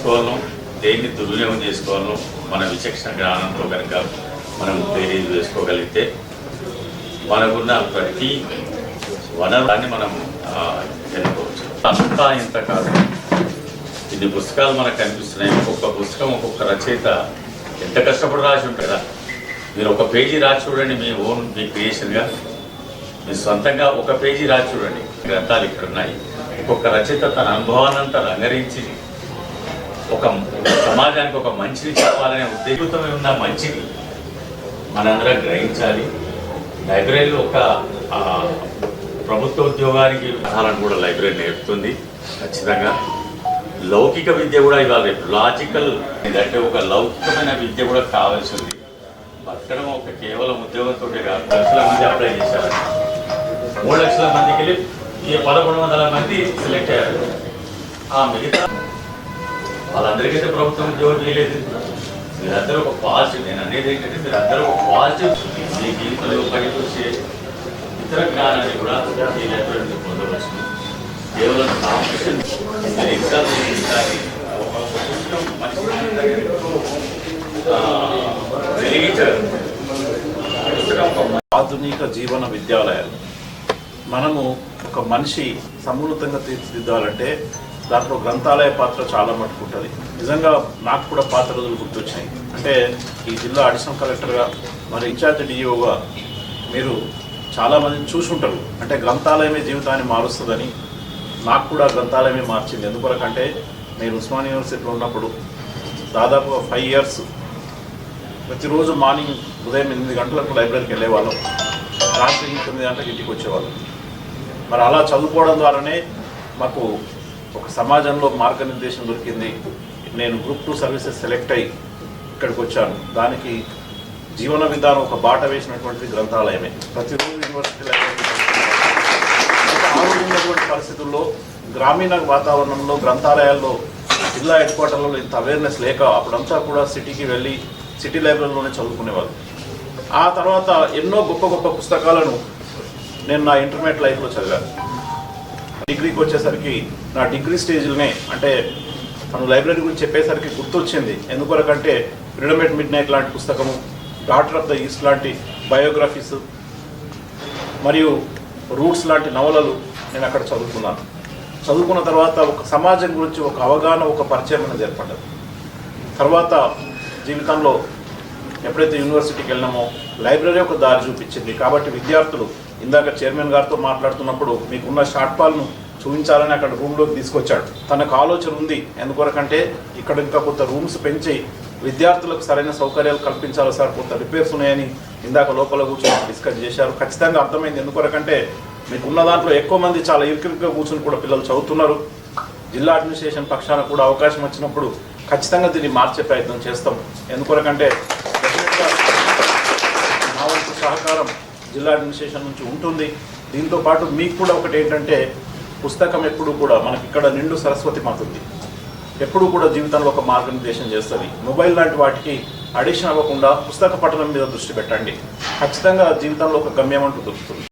చేసుకోవాలో దేన్ని దుర్వినియోగం చేసుకోవాలో మన విచక్షణ జ్ఞానంతో కనుక మనం బేరీజ్ చేసుకోగలిగితే మనకున్న ప్రతి వనరాన్ని మనం ఎన్నుకోవచ్చు. అంతా ఇంత కాదు. ఇన్ని పుస్తకాలు మనకు కనిపిస్తున్నాయి. ఒక్కొక్క పుస్తకం ఒక్కొక్క రచయిత ఎంత కష్టపడి రాసి ఉంటుంది కదా. మీరు ఒక పేజీ రాసి చూడండి మీ ఓన్ మీ క్రియేషన్గా మీ సొంతంగా ఒక పేజీ రాసి చూడండి. గ్రంథాలు ఇక్కడ ఉన్నాయి. ఒక్కొక్క రచయిత తన అనుభవాన్నంతా రంగరించి ఒక సమాజానికి ఒక మంచిని చెప్పాలనే ఉద్దేశంతో ఉన్న మంచిని మనందరం గ్రహించాలి. లైబ్రరీలో ఒక ప్రభుత్వ ఉద్యోగానికి విధానాలను కూడా లైబ్రరీ నేర్పుతుంది ఖచ్చితంగా. లౌకిక విద్య కూడా ఇవాళ రేపు లాజికల్ అంటే ఒక లౌకికమైన విద్య కూడా కావాల్సింది బతకడం ఒక కేవలం ఉద్యోగంతో కాదు లక్షల మంది అప్లై చేశారు. మూడు లక్షల మందికి వెళ్ళి ఈ పదకొండు వందల మంది సెలెక్ట్ అయ్యారు. ఆ మిగతా వాళ్ళందరికైతే ప్రభుత్వం ఉద్యోగం చేయలేదు. మీరందరూ ఒక పాజిటివ్ నేను అనేది ఏంటంటే మీరందరూ ఒక పాజిటివ్. మీ జీవితంలో పనికొచ్చే ఇతర జ్ఞానాన్ని కూడా ఈ లైబ్రరీ పొందవచ్చు. కేవలం కాంపిటీషన్ మీరు ఎగ్జామ్ చేయాలి ఒక పుస్తకం ఒక ఆధునిక జీవన విద్యాలయాలు. మనము ఒక మనిషి సమున్నతంగా తీర్చిదిద్దాలంటే దాంట్లో గ్రంథాలయ పాత్ర చాలా మటుకు ఉంటుంది నిజంగా నాకు కూడా పాత రోజులు గుర్తొచ్చినాయి. అంటే ఈ జిల్లా అడిషనల్ కలెక్టర్గా మరి ఇన్ఛార్జ్ డిఈఓగా మీరు చాలామందిని చూసుంటారు. అంటే గ్రంథాలయమే జీవితాన్ని మారుస్తుందని నాకు కూడా గ్రంథాలయమే మార్చింది. ఎందుకొరకంటే నేను ఉస్మాన్ యూనివర్సిటీలో ఉన్నప్పుడు దాదాపు ఫైవ్ ఇయర్స్ ప్రతిరోజు మార్నింగ్ ఉదయం ఎనిమిది గంటలకు లైబ్రరీకి వెళ్ళేవాళ్ళం. రాత్రి తొమ్మిది గంటలకు ఇంటికి వచ్చేవాళ్ళం. మరి అలా చదువుకోవడం ద్వారానే మాకు ఒక సమాజంలో మార్గనిర్దేశం దొరికింది. నేను గ్రూప్ టూ సర్వీసెస్ సెలెక్ట్ అయ్యి ఇక్కడికి వచ్చాను. దానికి జీవన విధానం ఒక బాట వేసినటువంటిది గ్రంథాలయమే. ప్రతిరోజు యూనివర్సిటీ ఉన్నటువంటి పరిస్థితుల్లో గ్రామీణ వాతావరణంలో గ్రంథాలయాల్లో జిల్లా హెడ్ క్వార్టర్లలో ఇంత అవేర్నెస్ లేక అప్పుడంతా కూడా సిటీకి వెళ్ళి సిటీ లైబ్రరీలోనే చదువుకునేవాళ్ళు. ఆ తర్వాత ఎన్నో గొప్ప గొప్ప పుస్తకాలను నేను నా ఇంటర్మీడియట్ లైఫ్లో చదివాను. డిగ్రీకి వచ్చేసరికి నా డిగ్రీ స్టేజ్లోనే అంటే తను లైబ్రరీ గురించి చెప్పేసరికి గుర్తొచ్చింది. ఎందుకొరకంటే ఫ్రీడమ్ ఎట్ మిడ్ నైట్ లాంటి పుస్తకము డాటర్ ఆఫ్ ద ఈస్ట్ లాంటి బయోగ్రఫీస్ మరియు రూట్స్ లాంటి నవలలు నేను అక్కడ చదువుకున్నాను. చదువుకున్న తర్వాత ఒక సమాజం గురించి ఒక అవగాహన ఒక పరిచయం అనేది ఏర్పడ్డది. తర్వాత జీవితంలో ఎప్పుడైతే యూనివర్సిటీకి వెళ్ళినామో లైబ్రరీ ఒక దారి చూపించింది. కాబట్టి విద్యార్థులు ఇందాక చైర్మన్ గారితో మాట్లాడుతున్నప్పుడు మీకున్న షార్ట్ ఫాల్ను చూపించాలని అక్కడ రూమ్లోకి తీసుకొచ్చాడు. తనకు ఆలోచన ఉంది. ఎందుకొరకంటే ఇక్కడ ఇంకా కొంత రూమ్స్ పెంచి విద్యార్థులకు సరైన సౌకర్యాలు కల్పించాలి సార్ కొంత రిపేర్స్ ఉన్నాయని ఇందాక లోపల కూర్చొని డిస్కస్ చేశారు. ఖచ్చితంగా అర్థమైంది. ఎందుకొరకంటే మీకున్న దాంట్లో ఎక్కువ మంది చాలా ఇరుకిరుగ్గా కూర్చొని కూడా పిల్లలు చదువుతున్నారు. జిల్లా అడ్మినిస్ట్రేషన్ పక్షాన కూడా అవకాశం వచ్చినప్పుడు ఖచ్చితంగా దీన్ని మార్చే ప్రయత్నం చేస్తాం. ఎందుకొరకంటే డెఫినెట్గా నా వంతు సహకారం జిల్లా అడ్మినిస్ట్రేషన్ నుంచి ఉంటుంది. దీంతో పాటు మీకు కూడా ఒకటి ఏంటంటే పుస్తకం ఎప్పుడు కూడా మనకి ఇక్కడ నిండు సరస్వతి మాతుంది ఎప్పుడు కూడా జీవితంలో ఒక మార్గనిర్దేశం చేస్తుంది. మొబైల్ లాంటి వాటికి అడిషన్ అవ్వకుండా పుస్తక పఠనం మీద దృష్టి పెట్టండి. ఖచ్చితంగా జీవితంలో ఒక గమ్యం అంటూ దొరుకుతుంది.